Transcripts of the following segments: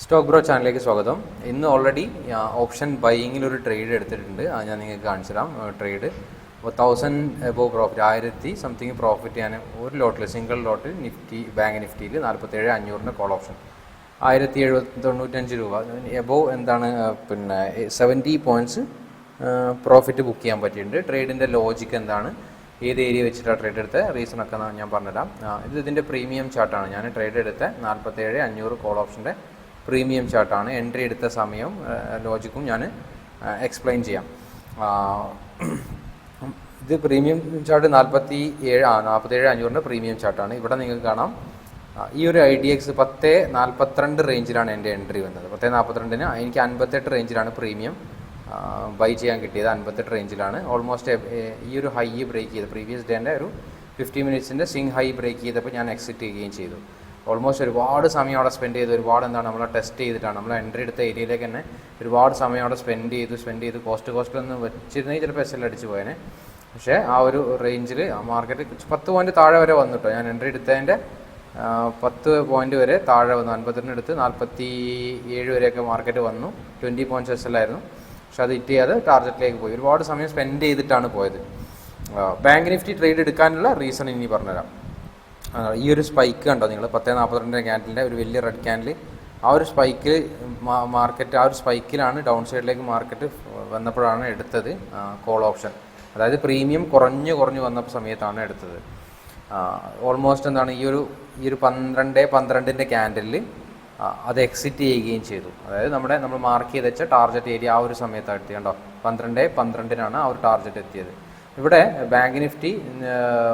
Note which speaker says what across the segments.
Speaker 1: Stock bro ചാനലിലേക്ക് സ്വാഗതം. ഇന്ന് ഓൾറെഡി ഓപ്ഷൻ ബൈയിങ്ങിൽ ഒരു ട്രേഡ് എടുത്തിട്ടുണ്ട്. അത് ഞാൻ നിങ്ങൾക്ക് കാണിച്ചു തരാം ട്രേഡ് അപ്പോൾ തൗസൻഡ് എബോ പ്രോഫിറ്റ് ആയിരത്തി സംതിങ് പ്രോഫിറ്റ് ഞാൻ ഒരു ലോട്ടിൽ സിംഗിൾ ലോട്ടിൽ നിഫ്റ്റി ബാങ്ക് നിഫ്റ്റിയിൽ നാൽപ്പത്തേഴ് അഞ്ഞൂറിന്റെ കോൾ ഓപ്ഷൻ ആയിരത്തി എഴുപത്തി തൊണ്ണൂറ്റഞ്ച് രൂപ. എബോ എന്താണ് പിന്നെ സെവന്റി പോയിന്റ്സ് പ്രോഫിറ്റ് ബുക്ക് ചെയ്യാൻ പറ്റിയിട്ടുണ്ട്. ട്രേഡിന്റെ ലോജിക്ക് എന്താണ്? ഏത് ഏരിയ വെച്ചിട്ടാണ് ട്രേഡ് എടുത്ത? റീസൺ ഒക്കെ ഞാൻ പറഞ്ഞുതരാം. ഇത് ഇതിന്റെ പ്രീമിയം ചാർട്ടാണ് ഞാൻ ട്രേഡ് എടുത്ത നാൽപ്പത്തേഴ് അഞ്ഞൂറ് കോൾ ഓപ്ഷന്റെ പ്രീമിയം ചാർട്ടാണ്. എൻട്രി എടുത്ത സമയവും ലോജിക്കും ഞാൻ എക്സ്പ്ലെയിൻ ചെയ്യാം. ഇത് പ്രീമിയം ചാർട്ട് നാൽപ്പത്തി ഏഴ് ആ നാൽപ്പത്തേഴ് അഞ്ഞൂറിന്റെ പ്രീമിയം ചാർട്ടാണ്. ഇവിടെ നിങ്ങൾക്ക് കാണാം. ഈ ഒരു ഐ ഡി എക്സ് പത്ത് നാൽപ്പത്തിരണ്ട് റേഞ്ചിലാണ് എന്റെ എൻട്രി വന്നത്. പത്ത് നാൽപ്പത്തിരണ്ടിന് എനിക്ക് അൻപത്തെട്ട് റേഞ്ചിലാണ് പ്രീമിയം ബൈ ചെയ്യാൻ കിട്ടിയത് അൻപത്തെട്ട് റേഞ്ചിലാണ്. ഓൾമോസ്റ്റ് ഈ ഒരു ഹൈ ബ്രേക്ക് ചെയ്ത് പ്രീവിയസ് ഡേന്റെ ഒരു ഫിഫ്റ്റി മിനിറ്റ്സിന്റെ സിങ് ഹൈ ബ്രേക്ക് ചെയ്തപ്പോൾ ഞാൻ എക്സിറ്റ് ചെയ്യുകയും ചെയ്തു. ഓൾമോസ്റ്റ് ഒരുപാട് സമയം അവിടെ സ്പെൻഡ് ചെയ്ത് ഒരുപാട് എന്താണ് നമ്മളെ ടെസ്റ്റ് ചെയ്തിട്ടാണ്. നമ്മൾ എൻട്രി എടുത്ത ഏരിയയിലേക്ക് തന്നെ ഒരുപാട് സമയം അവിടെ സ്പെൻഡ് ചെയ്ത് സ്പെൻഡ് ചെയ്ത് കോസ്റ്റ് കോസ്റ്റിലൊന്ന് വെച്ചിരുന്നെങ്കിൽ ചിലപ്പോൾ എസ് എൽ അടിച്ച് പോയേനെ. പക്ഷേ ആ ഒരു റേഞ്ചിൽ ആ മാർക്കറ്റ് പത്ത് പോയിന്റ് താഴെ വരെ വന്നിട്ടോ ഞാൻ എൻട്രി എടുത്തതിന്റെ പത്ത് പോയിന്റ് വരെ താഴെ വന്നു. അൻപത്തിരണ്ട് എടുത്ത് നാൽപ്പത്തി ഏഴ് വരെയൊക്കെ മാർക്കറ്റ് വന്നു. ട്വന്റി പോയിന്റ്സ് എസ് ആയിരുന്നു. പക്ഷെ അത് ഹിറ്റ് ചെയ്യാതെ ടാർഗറ്റിലേക്ക് പോയി. ഒരുപാട് സമയം സ്പെൻഡ് ചെയ്തിട്ടാണ് പോയത്. ബാങ്ക് നിഫ്റ്റി ട്രേഡ് എടുക്കാനുള്ള റീസൺ ഇനി പറഞ്ഞുതരാം. ഈ ഒരു സ്പൈക്ക് കണ്ടോ? നിങ്ങൾ പത്ത് നാൽപ്പത്തിരണ്ടര ക്യാൻഡലിന്റെ ഒരു വലിയ റെഡ് ക്യാൻഡിൽ ആ ഒരു സ്പൈക്കിൽ മാർക്കറ്റ് ആ ഒരു സ്പൈക്കിലാണ് ഡൗൺ സൈഡിലേക്ക് മാർക്കറ്റ് വന്നപ്പോഴാണ് എടുത്തത് കോൾ ഓപ്ഷൻ അതായത് പ്രീമിയം കുറഞ്ഞു കുറഞ്ഞു വന്ന സമയത്താണ് എടുത്തത്. ഓൾമോസ്റ്റ് എന്താണ് ഈ ഒരു ഈ ഒരു പന്ത്രണ്ട് പന്ത്രണ്ടിന്റെ ക്യാൻഡലിൽ അത് എക്സിറ്റ് ചെയ്യുകയും ചെയ്തു. അതായത് നമ്മുടെ നമ്മൾ മാർക്ക് ചെയ്ത് വെച്ച ടാർഗറ്റ് ഏരിയ ആ ഒരു സമയത്താണ് എത്തിയത് കണ്ടോ? പന്ത്രണ്ട് പന്ത്രണ്ടിനാണ് ആ ഒരു ടാർഗറ്റ് എത്തിയത്. ഇവിടെ ബാങ്ക് നിഫ്റ്റി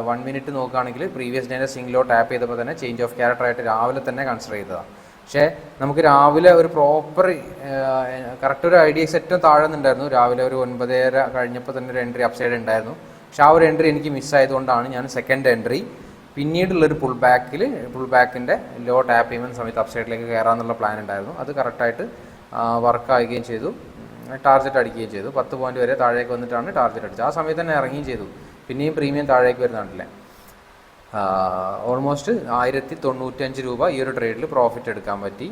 Speaker 1: വൺ മിനിറ്റ് നോക്കുകയാണെങ്കിൽ പ്രീവിയസ് ഡേന്റെ സിംഗിലോ ടാപ്പ് ചെയ്തപ്പോൾ തന്നെ ചേഞ്ച് ഓഫ് ക്യാരക്ടർ ആയിട്ട് രാവിലെ തന്നെ കൺസിഡർ ചെയ്തതാണ്. പക്ഷേ നമുക്ക് രാവിലെ ഒരു പ്രോപ്പർ കറക്റ്റ് ഒരു ഐഡിയ സെറ്റും താഴുന്നുണ്ടായിരുന്നു രാവിലെ ഒരു ഒൻപതര കഴിഞ്ഞപ്പോൾ തന്നെ ഒരു എൻട്രി അപ്സൈഡ് ഉണ്ടായിരുന്നു. പക്ഷേ ആ ഒരു എൻട്രി എനിക്ക് മിസ്സായതുകൊണ്ടാണ് ഞാൻ സെക്കൻഡ് എൻട്രി പിന്നീടുള്ളൊരു പുൾ ബാക്കിൽ പുൾ ബാക്കിന്റെ ലോ ടാപ്പ് ചെയ്യുന്ന സമയത്ത് അപ്സൈഡിലേക്ക് കയറാമെന്നുള്ള പ്ലാൻ ഉണ്ടായിരുന്നു. അത് കറക്റ്റായിട്ട് വർക്ക് ആകുകയും ചെയ്തു. ടാർഗറ്റ് അടിക്കുകയും ചെയ്തു. പത്ത് പോയിന്റ് വരെ താഴേക്ക് വന്നിട്ടാണ് ടാർജറ്റ് അടിച്ചത്. ആ സമയത്ത് തന്നെ ഇറങ്ങുകയും ചെയ്തു. പിന്നെയും പ്രീമിയം താഴേക്ക് വരുന്നുണ്ടല്ലേ? ഓൾമോസ്റ്റ് ആയിരത്തി തൊണ്ണൂറ്റഞ്ച് രൂപ ഈ ഒരു ട്രേഡിൽ പ്രോഫിറ്റ് എടുക്കാൻ പറ്റി.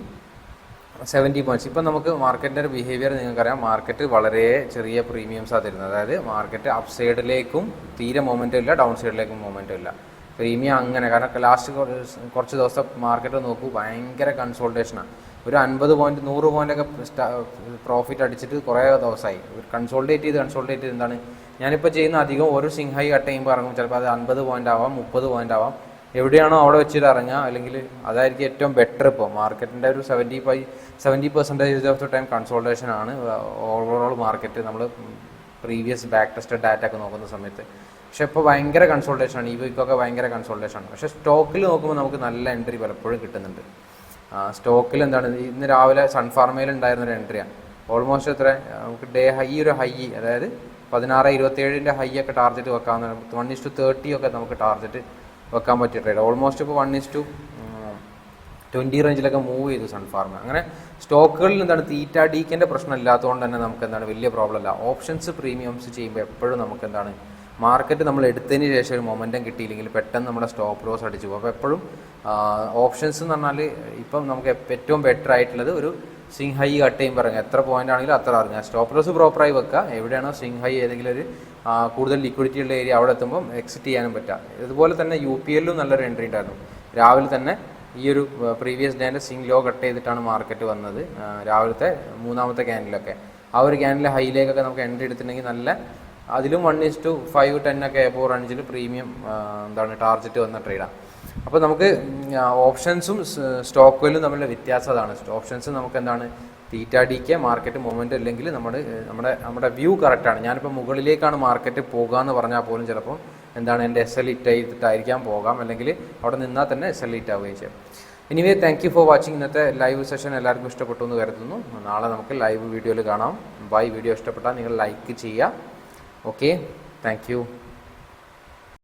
Speaker 1: സെവന്റി പോയിന്റ്സ് ഇപ്പം നമുക്ക് മാർക്കറ്റിന്റെ ഒരു ബിഹേവിയർ നിങ്ങൾക്കറിയാം. മാർക്കറ്റ് വളരെ ചെറിയ പ്രീമിയംസാണ് തരുന്നത്. അതായത് മാർക്കറ്റ് അപ്പ് സൈഡിലേക്കും തീരെ മൊമെന്റും ഇല്ല ഡൗൺ സൈഡിലേക്കും മൊമെന്റും ഇല്ല. പ്രീമിയം അങ്ങനെ. കാരണം ലാസ്റ്റ് കുറച്ച് ദിവസം മാർക്കറ്റ് നോക്കൂ ഭയങ്കര കൺസോൾട്ടേഷനാണ് ഒരു അൻപത് പോയിന്റ് നൂറ് പോയിന്റൊക്കെ പ്രോഫിറ്റ് അടിച്ചിട്ട് കുറേ ദിവസമായി കൺസോൾട്ടേറ്റ് ചെയ്ത് കൺസോൾട്ടേറ്റ് ചെയ്ത് എന്താണ്? ഞാനിപ്പോൾ ചെയ്യുന്ന അധികം ഒരു സിംഹായി കട്ട് ചെയ്യുമ്പോൾ ഇറങ്ങും. ചിലപ്പോൾ അത് അൻപത് പോയിന്റ് ആവാം മുപ്പത് പോയിന്റ് ആവാം. എവിടെയാണോ അവിടെ വെച്ചിട്ട് ഇറങ്ങുക. അല്ലെങ്കിൽ അതായിരിക്കും ഏറ്റവും ബെറ്റർ ഇപ്പോൾ മാർക്കറ്റിന്റെ ഒരു seventy five seventy percentage of the time consolidation ആണ്. ഓവറോൾ മാർക്കറ്റ് നമ്മൾ പ്രീവിയസ് ബാക്ക് ടെസ്റ്റഡ് ഡാറ്റ ഒക്കെ നോക്കുന്ന സമയത്ത്. പക്ഷെ ഇപ്പോൾ ഭയങ്കര കൺസോൾട്ടേഷൻ ആണ്. ഈ വീക്കൊക്കെ ഭയങ്കര കൺസോൾട്ടേഷൻ ആണ്. പക്ഷേ സ്റ്റോക്കിൽ നോക്കുമ്പോൾ നമുക്ക് നല്ല എൻട്രി പലപ്പോഴും കിട്ടുന്നുണ്ട്. സ്റ്റോക്കിൽ എന്താണ്? ഇന്ന് രാവിലെ സൺഫാർമയിൽ ഉണ്ടായിരുന്ന ഒരു എൻട്രിയാണ് ഓൾമോസ്റ്റ് എത്ര? നമുക്ക് ഡേ ഹൈ ഒരു ഹൈ അതായത് പതിനാറ് ഇരുപത്തേഴിന്റെ ഹൈ ഒക്കെ ടാർഗറ്റ് വെക്കാവുന്ന വൺ ഇസ് ടു തേർട്ടി ഒക്കെ നമുക്ക് ടാർഗറ്റ് വെക്കാൻ പറ്റിയ ട്രേഡ് ഓൾമോസ്റ്റ് ഇപ്പോൾ വൺ ഇസ് ടു ട്വന്റി റേഞ്ചിലൊക്കെ മൂവ് ചെയ്തു സൺഫാർമ അങ്ങനെ സ്റ്റോക്കുകളിൽ എന്താണ്? തീറ്റ ഡീക്കിന്റെ പ്രശ്നം ഇല്ലാത്തതുകൊണ്ട് തന്നെ നമുക്ക് എന്താണ്? വലിയ പ്രോബ്ലം അല്ല. ഓപ്ഷൻസ് പ്രീമിയംസ് ചെയ്യുമ്പോൾ എപ്പോഴും നമുക്ക് എന്താണ്? മാർക്കറ്റ് നമ്മൾ എടുത്തതിന് ശേഷം ഒരു മൊമെന്റം കിട്ടിയില്ലെങ്കിൽ പെട്ടെന്ന് നമ്മുടെ സ്റ്റോപ്പ് ലോസ് അടിച്ചു പോകും. അപ്പോൾ എപ്പോഴും ഓപ്ഷൻസ് എന്ന് പറഞ്ഞാൽ ഇപ്പം നമുക്ക് ഏറ്റവും ബെറ്റർ ആയിട്ടുള്ളത് ഒരു സിങ് ഹൈ കട്ട് ഇറങ്ങുക എത്ര പോയിന്റ് ആണെങ്കിലും അത്ര അറിഞ്ഞാൽ സ്റ്റോപ്പ് ലോസ് പ്രോപ്പറായി വെക്കുക. എവിടെയാണോ സിങ് ഹൈ ഏതെങ്കിലും ഒരു കൂടുതൽ ലിക്വിഡിറ്റി ഉള്ള ഏരിയ അവിടെ എത്തുമ്പോൾ എക്സിറ്റ് ചെയ്യാനും പറ്റുക. ഇതുപോലെ തന്നെ യു പി എല്ലിലും നല്ലൊരു എൻട്രി ഉണ്ടായിരുന്നു. രാവിലെ തന്നെ ഈ ഒരു പ്രീവിയസ് ഡേന്റെ സിംഗ് ലോ കട്ട് ചെയ്തിട്ടാണ് മാർക്കറ്റ് വന്നത്. രാവിലത്തെ മൂന്നാമത്തെ ക്യാൻഡിലൊക്കെ ആ ഒരു ക്യാൻഡിലെ ഹൈയിലേക്കൊക്കെ നമുക്ക് എൻട്രി എടുത്തിട്ടുണ്ടെങ്കിൽ നല്ല അതിലും one is to five ten ഒക്കെ എബോ റേഞ്ചിൽ പ്രീമിയം എന്താണ് ടാർജറ്റ് വന്ന ട്രേഡാണ് അപ്പോൾ നമുക്ക് ഓപ്ഷൻസും സ്റ്റോക്കുകളും തമ്മിലുള്ള വ്യത്യാസം അതാണ്. ഓപ്ഷൻസ് നമുക്ക് എന്താണ്? തീറ്റ കെ മാർക്കറ്റ് മൂവ്മെന്റ് അല്ലെങ്കിൽ നമ്മൾ നമ്മുടെ നമ്മുടെ വ്യൂ കറക്റ്റാണ് ഞാനിപ്പോൾ മുകളിലേക്കാണ് മാർക്കറ്റ് പോകുക എന്ന് പറഞ്ഞാൽ പോലും ചിലപ്പോൾ എന്താണ് എന്റെ എസ് എൽ ഇറ്റ് ചെയ്തിട്ടായിരിക്കാം പോകാം. അല്ലെങ്കിൽ അവിടെ നിന്നാൽ തന്നെ എസ് എൽ ഇറ്റ് ആവുകയും ചെയ്യും. Anyway thank you for watching ഇന്നത്തെ ലൈവ് സെഷൻ എല്ലാവർക്കും ഇഷ്ടപ്പെട്ടു എന്ന് കരുതുന്നു. നാളെ നമുക്ക് ലൈവ് വീഡിയോയിൽ കാണാം. ബൈ വീഡിയോ ഇഷ്ടപ്പെട്ടാൽ നിങ്ങൾ ലൈക്ക് ചെയ്യുക. Okay thank you